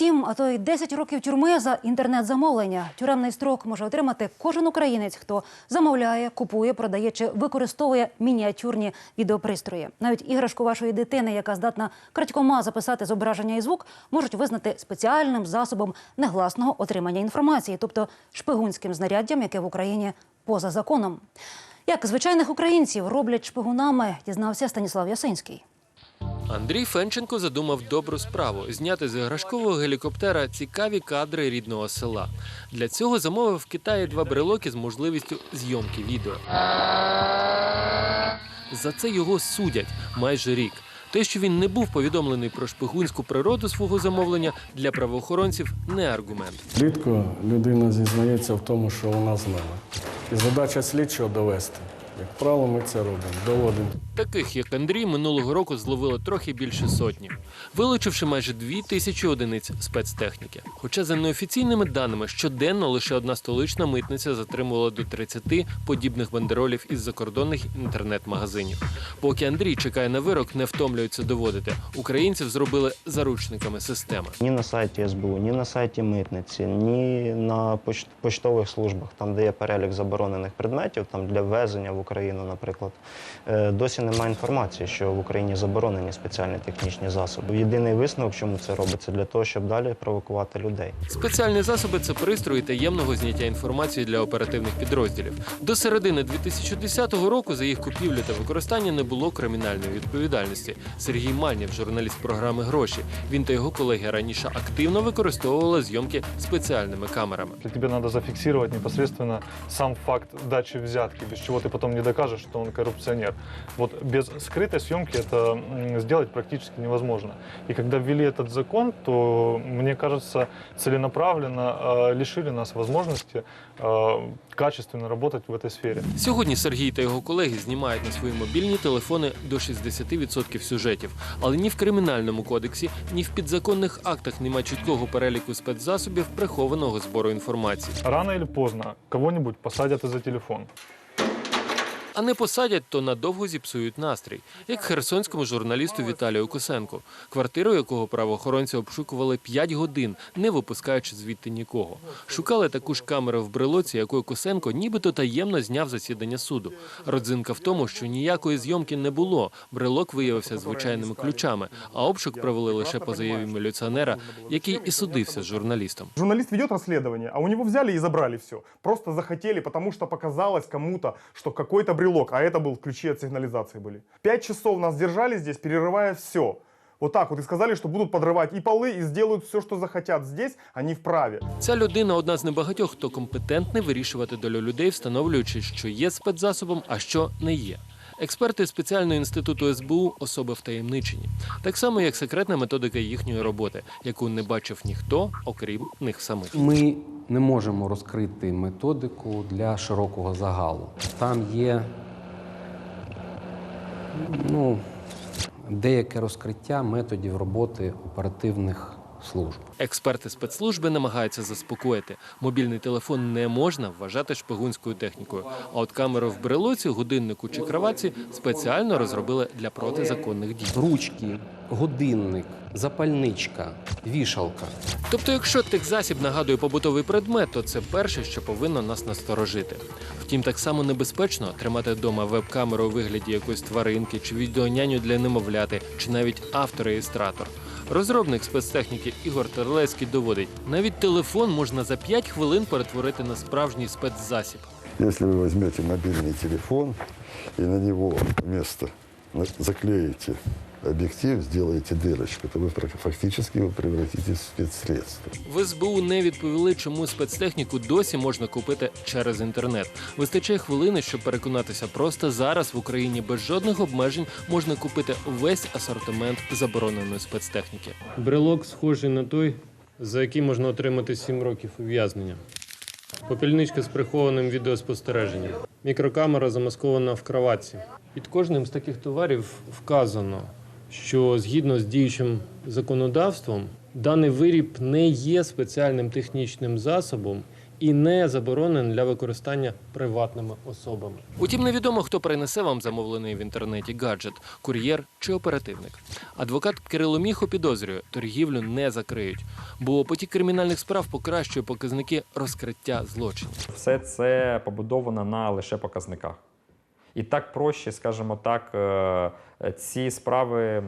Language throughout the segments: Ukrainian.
Сім, а то й 10 років тюрми за інтернет-замовлення. Тюремний строк може отримати кожен українець, хто замовляє, купує, продає чи використовує мініатюрні відеопристрої. Навіть іграшку вашої дитини, яка здатна крадькома записати зображення і звук, можуть визнати спеціальним засобом негласного отримання інформації, тобто шпигунським знаряддям, яке в Україні поза законом. Як звичайних українців роблять шпигунами, дізнався Станіслав Ясинський. Андрій Фенченко задумав добру справу зняти з іграшкового гелікоптера цікаві кадри рідного села. Для цього замовив в Китаї два брелоки з можливістю зйомки відео. За це його судять майже рік. Те, що він не був повідомлений про шпигунську природу свого замовлення, для правоохоронців не аргумент. Рідко людина зізнається в тому, що вона знала. І задача слідчого довести. Як правило, ми це робимо, доводимо. Таких, як Андрій, минулого року зловили трохи більше сотні, вилучивши майже дві тисячі одиниць спецтехніки. Хоча за неофіційними даними щоденно лише одна столична митниця затримувала до 30 подібних бандеролів із закордонних інтернет-магазинів. Поки Андрій чекає на вирок, не втомлюється доводити. Українців зробили заручниками системи. Ні на сайті СБУ, ні на сайті митниці, ні на поч- поштових службах, там, де є перелік заборонених предметів, там для ввезення в Україну, наприклад, е, досі немає інформації, що в Україні заборонені спеціальні технічні засоби. Єдиний висновок, чому це робиться, для того, щоб далі провокувати людей. Спеціальні засоби це пристрої таємного зняття інформації для оперативних підрозділів. До середини 2010 року за їх купівлю та використання не було кримінальної відповідальності. Сергій Мальнєв, журналіст програми Гроші. Він та його колеги раніше активно використовували зйомки спеціальними камерами. Тебе надо зафиксировать непосредственно сам факт дачи взятки, без чего ты потом не докажешь, что он коррупционер. Вот без скрытой съемки это м, сделать практически невозможно. И когда ввели этот закон, то, мне кажется, целенаправленно э, лишили нас возможности э, качественно работать в этой сфере. Сьогодні Сергій та його колеги знімають на свої мобільні телефони до 60% сюжетів. Але ні в кримінальному кодексі, ні в підзаконних актах немає чіткого переліку спецзасобів прихованого збору інформації. Рано или поздно кого-нибудь посадят из-за телефон. А не посадять, то надовго зіпсують настрій, як херсонському журналісту Віталію Косенку, квартиру якого правоохоронці обшукували 5 годин, не випускаючи звідти нікого. Шукали таку ж камеру в брелоці, якою Косенко нібито таємно зняв засідання суду. Родзинка в тому, що ніякої зйомки не було. Брелок виявився звичайними ключами, а обшук провели лише по заяві міліціонера, який і судився з журналістом. Журналист ведет расследование, а у него взяли и забрали все. Просто захотели, потому что показалось кому-то, что какой-то брелок, а это был ключи от сигнализации были. Пять часов нас держали здесь, перерывая все. Вот так вот. И сказали, что будут подрывать и полы, и сделают все, что захотят здесь, они вправе. Ця людина одна з небагатьох, хто компетентний вирішувати долю людей, встановлюючи, що є спецзасобом, а що не є. Експерти спеціального інституту СБУ особи втаємничені, так само як секретна методика їхньої роботи, яку не бачив ніхто, окрім них самих. Ми не можемо розкрити методику для широкого загалу. Там є ну, деяке розкриття методів роботи оперативних служб. Експерти спецслужби намагаються заспокоїти. Мобільний телефон не можна вважати шпигунською технікою. А от камеру в брелоці, годиннику чи краватці спеціально розробили для протизаконних дій. Ручки, годинник, запальничка, вішалка. Тобто, якщо техзасіб нагадує побутовий предмет, то це перше, що повинно нас насторожити. Втім, так само небезпечно тримати вдома веб-камеру у вигляді якоїсь тваринки чи відеоняню для немовляти, чи навіть автореєстратор. Розробник спецтехніки Ігор Терлецький доводить, навіть телефон можна за 5 хвилин перетворити на справжній спецзасіб. Якщо ви візьмете мобільний телефон і на нього вместо на- заклеите объектив, сделаете дырочку, то вы прак- фактически его превратите в спецсредство. В СБУ не відповіли, чому спецтехніку досі можна купити через інтернет. Вистачає хвилини, щоб переконатися, просто зараз в Україні без жодних обмежень можна купити весь асортимент забороненої спецтехніки. Брелок схожий на той, за який можна отримати 7 років ув'язнення. Попільничка з прихованим відеоспостереженням. Мікрокамера замаскована в кроватці. Під кожним з таких товарів вказано, що згідно з діючим законодавством даний виріб не є спеціальним технічним засобом і не заборонений для використання приватними особами. Утім, невідомо, хто принесе вам замовлений в інтернеті гаджет кур'єр чи оперативник. Адвокат Кирило Міхо підозрює, торгівлю не закриють, бо потік кримінальних справ покращує показники розкриття злочинів. Все це побудовано на лише показниках. І так проще, скажімо так, е, ці справи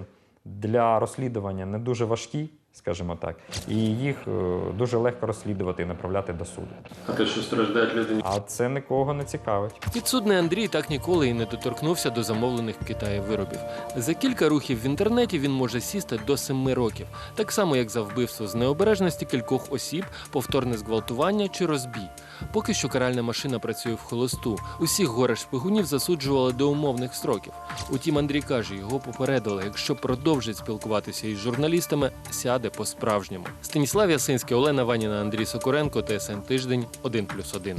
для розслідування не дуже важкі, скажімо так, і їх е, дуже легко розслідувати і направляти до суду. А те, що страждають люди, А це нікого не цікавить. Підсудний Андрій так ніколи і не доторкнувся до замовлених в Китаї виробів. За кілька рухів в інтернеті він може сісти до семи років, так само як за вбивство з необережності кількох осіб, повторне зґвалтування чи розбій. Поки що каральна машина працює в холосту. Усіх горе шпигунів засуджували до умовних строків. Утім, Андрій каже, його попередили, якщо продовжить спілкуватися із журналістами, сяде по-справжньому. Станіслав Ясинський, Олена Ваніна, Андрій Сокуренко, ТСН Тиждень, 1+,1.